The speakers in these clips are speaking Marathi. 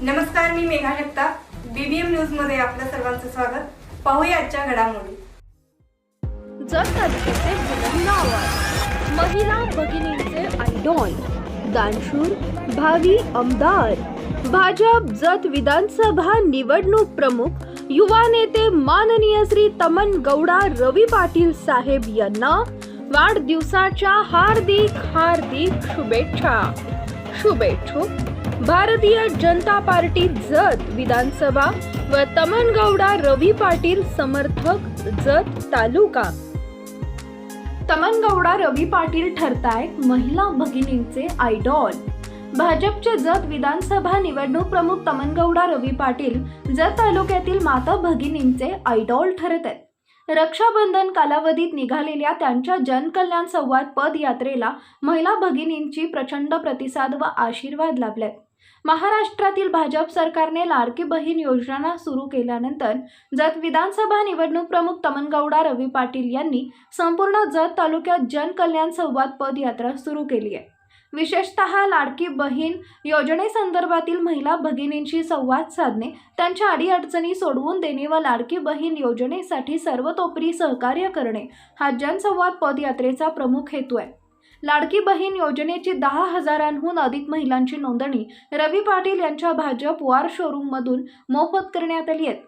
नमस्कार मी मेघा जगताप. बीबीएम न्यूजमध्ये आपलं सर्वांचं स्वागत. पाहूया आजच्या घडामोडी. जत तालुक्याचे बुलंद आवाज. महिला भगिनींचे आयडॉल. दानशूर भावी आमदार. भाजप जत विधानसभा निवडणूक प्रमुख. युवा नेते माननीय श्री तमन गौडा रवी पाटील साहेब यांना वाढदिवसाच्या हार्दिक हार्दिक शुभेच्छा. शुभेच्छुक भारतीय जनता पार्टी जत विधानसभा व तमनगौडा रवी पाटील समर्थक जत तालुका. तमनगौडा रवी पाटील ठरतायत महिला भगिनींचे आयडॉल. भाजपचे जत विधानसभा निवडणूक प्रमुख तमनगौडा रवी पाटील जत तालुक्यातील माता भगिनींचे आयडॉल ठरत आहेत. रक्षाबंधन कालावधीत निघालेल्या त्यांच्या जनकल्याण संवाद पदयात्रेला महिला भगिनींची प्रचंड प्रतिसाद व आशीर्वाद लाभलेत. महाराष्ट्रातील भाजप सरकारने लाडकी बहीण योजना सुरू केल्यानंतर जत विधानसभा निवडणूक प्रमुख तमनगौडा रवी पाटील यांनी संपूर्ण जत तालुक्यात जनकल्याण संवाद पदयात्रा सुरू केली आहे. विशेषतः लाडकी बहीण योजनेसंदर्भातील महिला भगिनींशी संवाद साधणे त्यांच्या अडीअडचणी सोडवून देणे व लाडकी बहीण योजनेसाठी सर्वतोपरी सहकार्य करणे हा जनसंवाद पदयात्रेचा प्रमुख हेतू आहे. लाडकी बहीण योजनेची दहा हजारांहून अधिक महिलांची नोंदणी. रवी पाटील यांच्या भाजप वार शोरूममधून मोफत करण्यात आली आहे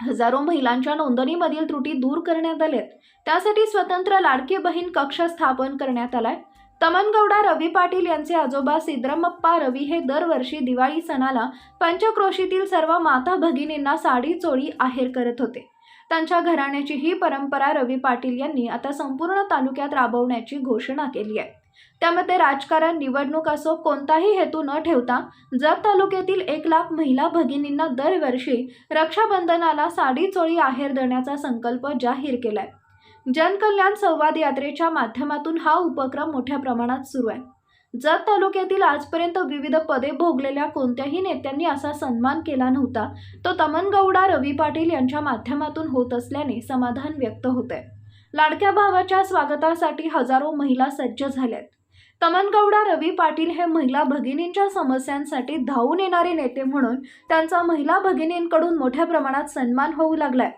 हजारो महिलांच्या नोंदणीमधील त्रुटी दूर करण्यात आल्या आहेत त्यासाठी स्वतंत्र लाडकी बहीण कक्ष स्थापन करण्यात आलाय. तमनगौडा रवी पाटील यांचे आजोबा सिद्रमप्पा रवी हे दरवर्षी दिवाळी सणाला पंचक्रोशीतील सर्व माता भगिनींना साडी चोळी आहेर करत होते. त्यांच्या घराण्याची ही परंपरा रवी पाटील यांनी आता संपूर्ण तालुक्यात राबवण्याची घोषणा केली आहे. त्यामध्ये राजकारण निवडणूक असो कोणताही हेतू न ठेवता जत तालुक्यातील एक लाख महिला भगिनींना दरवर्षी रक्षाबंधनाला साडी चोळी आहेर देण्याचा संकल्प जाहीर केलाय. जनकल्याण संवाद यात्रेच्या माध्यमातून हा उपक्रम मोठ्या प्रमाणात सुरू आहे. जत तालुक्यातील आजपर्यंत विविध पदे भोगलेल्या कोणत्याही नेत्यांनी असा सन्मान केला नव्हता. तो तमनगौडा रवी पाटील यांच्या माध्यमातून होत असल्याने समाधान व्यक्त होते लाडक्या भावाच्या स्वागतासाठी हजारो महिला सज्ज झाल्यात. तमनगौडा रवी पाटील हे महिला भगिनींच्या समस्यांसाठी धावून येणारे नेते म्हणून त्यांचा महिला भगिनींकडून मोठ्या प्रमाणात सन्मान होऊ लागलाय.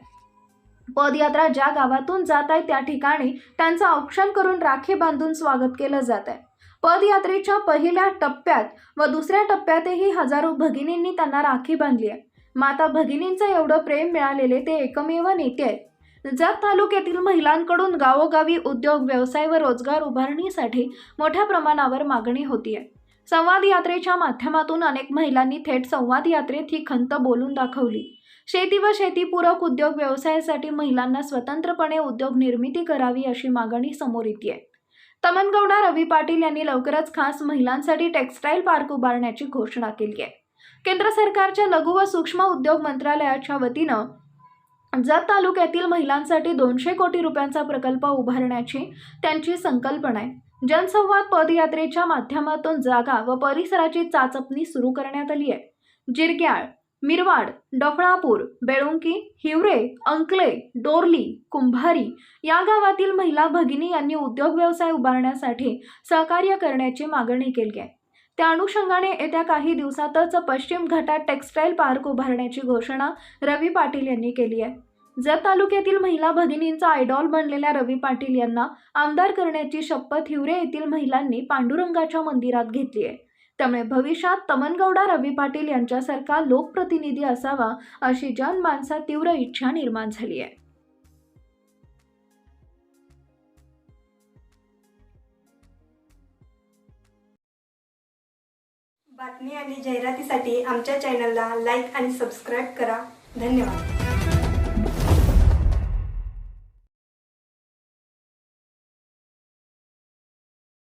पदयात्रा ज्या गावातून जात आहे त्या ठिकाणी त्यांचं औक्षण करून राखी बांधून स्वागत केलं जात आहे. पदयात्रेच्या पहिल्या टप्प्यात व दुसऱ्या टप्प्यातही हजारो भगिनींनी त्यांना राखी बांधली आहे. माता भगिनींचं एवढं प्रेम मिळालेले ते एकमेव नेते आहेत. जत तालुक्यातील महिलांकडून गावोगावी उद्योग व्यवसाय व रोजगार उभारणीसाठी मोठ्या प्रमाणावर मागणी होतीये संवाद यात्रेच्या माध्यमातून अनेक महिलांनी थेट संवाद यात्रेत ही खंत बोलून दाखवली. शेती व शेतीपूरक उद्योग व्यवसायासाठी महिलांना स्वतंत्रपणे उद्योग निर्मिती करावी अशी मागणी समोर येते तमनगौडा रवी पाटील यांनी लवकरच खास महिलांसाठी टेक्स्टाईल पार्क उभारण्याची घोषणा केली आहे. केंद्र सरकारच्या लघु व सूक्ष्म उद्योग मंत्रालयाच्या वतीनं जत तालुक्यातील महिलांसाठी दोनशे कोटी रुपयांचा प्रकल्प उभारण्याची त्यांची संकल्पना आहे. जनसंवाद पदयात्रेच्या माध्यमातून जागा व परिसराची चाचपणी सुरू करण्यात आली आहे. जिरग्याळ मिरवाड डफळापूर बेळुंकी हिवरे अंकले डोरली कुंभारी या गावातील महिला भगिनी यांनी उद्योग व्यवसाय उभारण्यासाठी सहकार्य करण्याची मागणी केली आहे. त्या अनुषंगाने येत्या काही दिवसातच पश्चिम घाटात टेक्स्टाईल पार्क उभारण्याची घोषणा रवी पाटील यांनी केली आहे. जत तालुक्यातील महिला भगिनींचा आयडॉल बनलेल्या रवी पाटील यांना आमदार करण्याची शपथ हिवरे येथील महिलांनी पांडुरंगाच्या मंदिरात घेतली आहे. त्यामुळे भविष्यात तमनगौडा रवी पाटील यांच्यासारखा लोकप्रतिनिधी असावा अशी जनमानसात तीव्र इच्छा निर्माण झाली आहे. बातमी आणि जाहिरातीसाठी आमच्या चॅनलला लाईक आणि सबस्क्राईब करा. धन्यवाद.